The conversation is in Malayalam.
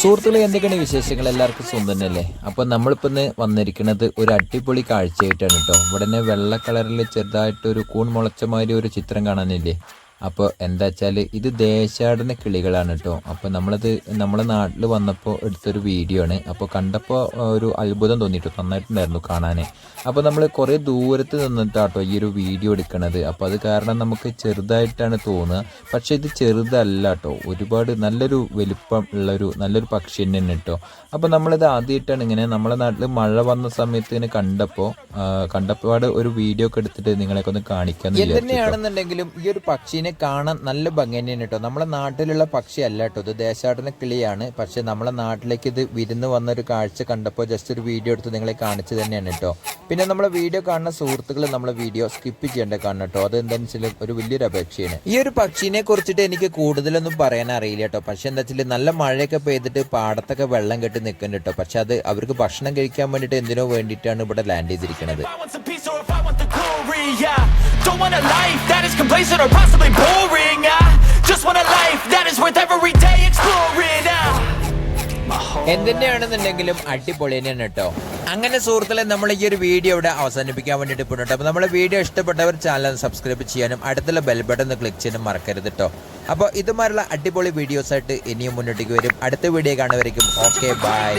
സുഹൃത്തുക്കളെ എന്തൊക്കെയാണ് വിശേഷങ്ങൾ? എല്ലാവർക്കും സ്വന്തം തന്നെയല്ലേ? അപ്പോൾ നമ്മളിപ്പോൾ വന്നിരിക്കുന്നത് ഒരു അടിപൊളി കാഴ്ചയായിട്ടാണ് കേട്ടോ. ഇവിടെ തന്നെ വെള്ള കളറിൽ ചെറുതായിട്ട് ഒരു കൂൺ മുളച്ച മാതിരി ഒരു ചിത്രം കാണാനില്ലേ? അപ്പോൾ എന്താ വെച്ചാൽ ഇത് ദേശാടന കിളികളാണ് കേട്ടോ അപ്പോൾ നമ്മളത് നമ്മളെ നാട്ടിൽ വന്നപ്പോൾ എടുത്തൊരു വീഡിയോ ആണ്. അപ്പോൾ കണ്ടപ്പോൾ ഒരു അത്ഭുതം തോന്നിയിട്ടു നന്നായിട്ടുണ്ടായിരുന്നു കാണാൻ അപ്പോൾ നമ്മൾ കുറേ ദൂരത്ത് നിന്നിട്ടാട്ടോ ഈ ഒരു വീഡിയോ എടുക്കണത്. അപ്പോൾ അത് കാരണം നമുക്ക് ചെറുതായിട്ടാണ് തോന്നുക. പക്ഷേ ഇത് ചെറുതല്ല കേട്ടോ ഒരുപാട് നല്ലൊരു വലിപ്പം ഉള്ളൊരു നല്ലൊരു പക്ഷി തന്നെയാണ് കേട്ടോ അപ്പോൾ നമ്മളിത് ആദ്യമായിട്ടാണ് ഇങ്ങനെ നമ്മളെ നാട്ടിൽ മഴ വന്ന സമയത്ത് ഇങ്ങനെ കണ്ടപ്പോൾ കണ്ടപ്പോൾ ഒരു വീഡിയോ ഒക്കെ എടുത്തിട്ട് നിങ്ങളെയൊക്കെ ഒന്ന് കാണിക്കാൻ തന്നെയാണെന്നുണ്ടെങ്കിലും ഈ ഒരു പക്ഷീനെ കാണാൻ നല്ല ഭംഗി തന്നെയാണ് കേട്ടോ. നമ്മളെ നാട്ടിലുള്ള പക്ഷി അല്ല കേട്ടോ ഇത്. ദേശാടന കിളിയാണ്. പക്ഷെ നമ്മളെ നാട്ടിലേക്ക് ഇത് വിരുന്ന് വന്നൊരു കാഴ്ച കണ്ടപ്പോൾ ജസ്റ്റ് ഒരു വീഡിയോ എടുത്ത് നിങ്ങളെ കാണിച്ചു തന്നെയാണ് കേട്ടോ. പിന്നെ നമ്മളെ വീഡിയോ കാണുന്ന സുഹൃത്തുക്കൾ നമ്മളെ വീഡിയോ സ്കിപ്പ് ചെയ്യേണ്ട കാണണം കേട്ടോ അത് ഒരു വലിയൊരു അപേക്ഷയാണ്. ഈ ഒരു പക്ഷീനെ കുറിച്ചിട്ട് എനിക്ക് കൂടുതലൊന്നും പറയാൻ അറിയില്ല കേട്ടോ. പക്ഷെ എന്താ വെച്ചാൽ നല്ല മഴയൊക്കെ പെയ്തിട്ട് പാടത്തൊക്കെ വെള്ളം കെട്ടി നിൽക്കുന്നുണ്ട് കേട്ടോ. പക്ഷെ അത് അവർക്ക് ഭക്ഷണം കഴിക്കാൻ വേണ്ടിയിട്ട് എന്തിനോ വേണ്ടിയിട്ടാണ് ഇവിടെ ലാൻഡ് ചെയ്തിരിക്കുന്നത്. Don't want a life that is complacent or possibly boring. I just want a life that is worth every day exploring. എന്തിനാണെന്നുണ്ടെങ്കിലും അടിപൊളി തന്നെയാണ് കേട്ടോ. അങ്ങനെ സുഹൃത്തുക്കളെ നമ്മൾ ഈ ഒരു വീഡിയോ ഇവിടെ അവസാനിപ്പിക്കാൻ വേണ്ടിയിട്ട് പോയിട്ടുണ്ട് അപ്പോൾ നമ്മളെ വീഡിയോ ഇഷ്ടപ്പെട്ടവർ ചാനൽ സബ്സ്ക്രൈബ് ചെയ്യാനും അടുത്തുള്ള ബെൽ ബട്ടൺ ക്ലിക്ക് ചെയ്യാനും മറക്കരുത് കേട്ടോ. അപ്പോൾ ഇതുമാരുള്ള അടിപൊളി വീഡിയോസ് ആയിട്ട് ഇനിയും മുന്നോട്ടേക്ക് വരും. അടുത്ത വീഡിയോ കാണുന്നവരേക്കും ഓക്കെ ബൈ